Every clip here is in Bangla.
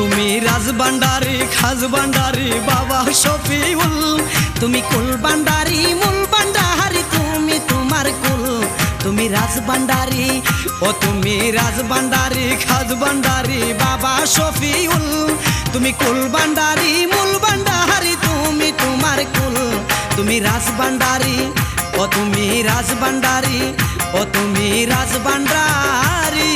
তুমি রাজবান্ডারি খাজবান্ডারি বাবা শফিউল। তুমি কুল বান্ডারি মূল বান্ডারি তুমি তোমার কুল। তুমি রাজবান্ডারি ও তুমি রাজবান্ডারি খাজবান্ডারি বাবা শফিউল। তুমি কুল বান্ডারি মূল বান্ডারি তুমি তোমার কুল। তুমি রাজবান্ডারি ও তুমি রাজবান্ডারি ও তুমি রাজবান্ডারি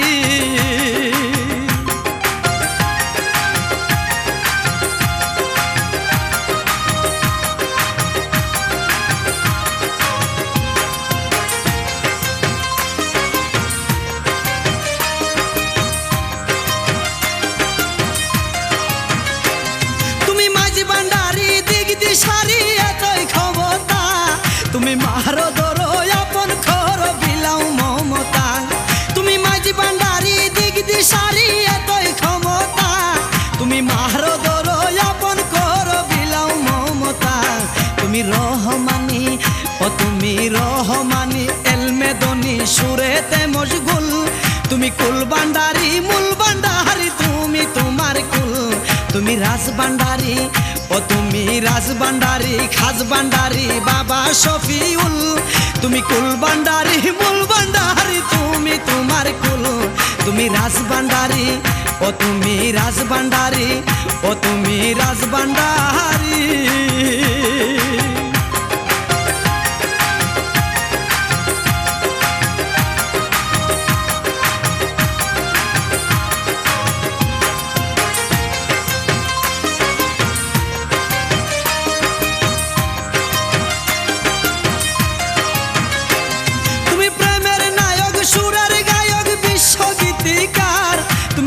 সুরেতে মশগুল। তুমি কুল বান্ডারি মূল বান্ডারি তুমি তোমার কুল। তুমি রাজ বান্ডারি ও তুমি রাজ বান্ডারি খাজ বান্ডারি বাবা শফিউল। তুমি কুল বান্ডারি মূল বান্ডারি তুমি তোমার কুল। তুমি রাজ বান্ডারি ও তুমি রাজ বান্ডারি ও তুমি রাজ বান্ডারি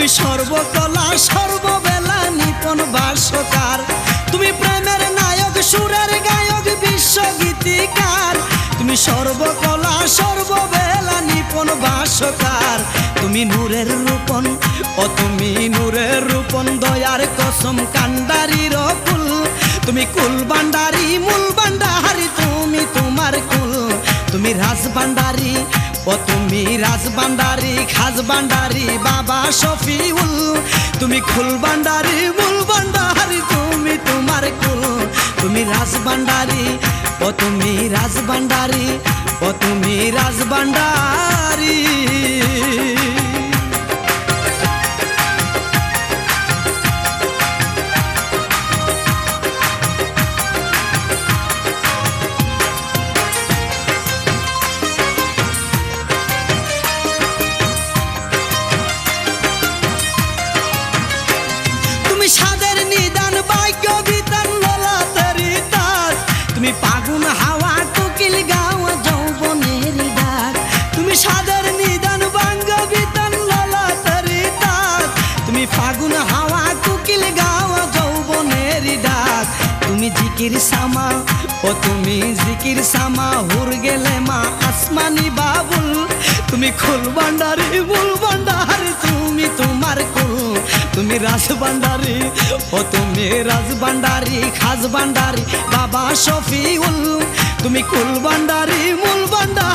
সর্বকলা, সর্ববেলা নিপন ভাষ্যকার। তুমি প্রেমের নায়ক, সুরের গায়ক, বিশ্ব বিশ্বগীতিকার তুমি সর্বকলা, সর্ববেলা নিপন ভাষ্যকার। তুমি নূরের রূপন, ও তুমি নূরের রূপন, দয়ার কসম কান্ডারির ফুল। তুমি কুল বান্ডারি মূল বান্ডারি তুমি তোমার কুল। তুমি রাজ বান্ডারি ও তুমি রাজ বান্ডারি খাজ বান্ডারি বাবা শফিউল। তুমি খুল বান্ডারি মূল বান্ডারি তুমি তোমার কুল। তুমি রাজ বান্ডারি ও তুমি রাজ বান্ডারি ও তুমি রাজ তুমি জিকির সামা, ও তুমি জিকির সামা, হুর গেলে মা আসমানি বাবুল। তুমি খুল ভান্ডারি বুল ভান্ডারি, তুমি তোমার কুল। তুমি রাজ ভান্ডারি, ও তুমি রাজ ভান্ডারি খাজ ভান্ডারি, বাবা শফিউল। তুমি কুল ভান্ডারি, মূল ভান্ডারি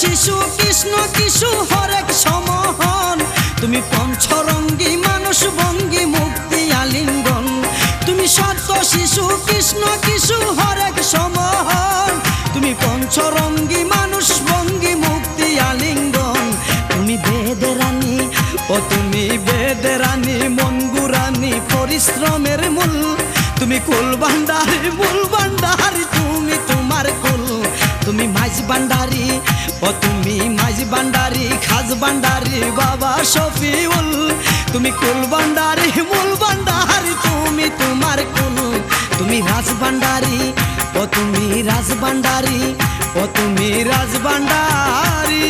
শিশু, কৃষ্ণ, কিশু, হরেক সমহন। তুমি পঞ্চরঙ্গী মানুষ, ভঙ্গি, মুক্তি, আলিঙ্গন। তুমি সত্য শিশু, কৃষ্ণ, কিশু, হরেক সমহন। তুমি পঞ্চরঙ্গী মানুষ, ভঙ্গি, মুক্তি, আলিঙ্গন। তুমি বেদেরানি ও তুমি বেদেরানি মনগুরানি পরিশ্রমের মূল। তুমি কুল ভান্ডারি মূল মাঝ বান্ডারি ও তুমি মাঝ বান্ডারি খাজ বান্ডারি বাবা শফিউল, তুমি কুল বান্ডারি মূল বান্ডারি তুমি তোমার কুল, তুমি রাজ বান্ডারি ও তুমি রাজ বান্ডারি ও তুমি রাজ বান্ডারি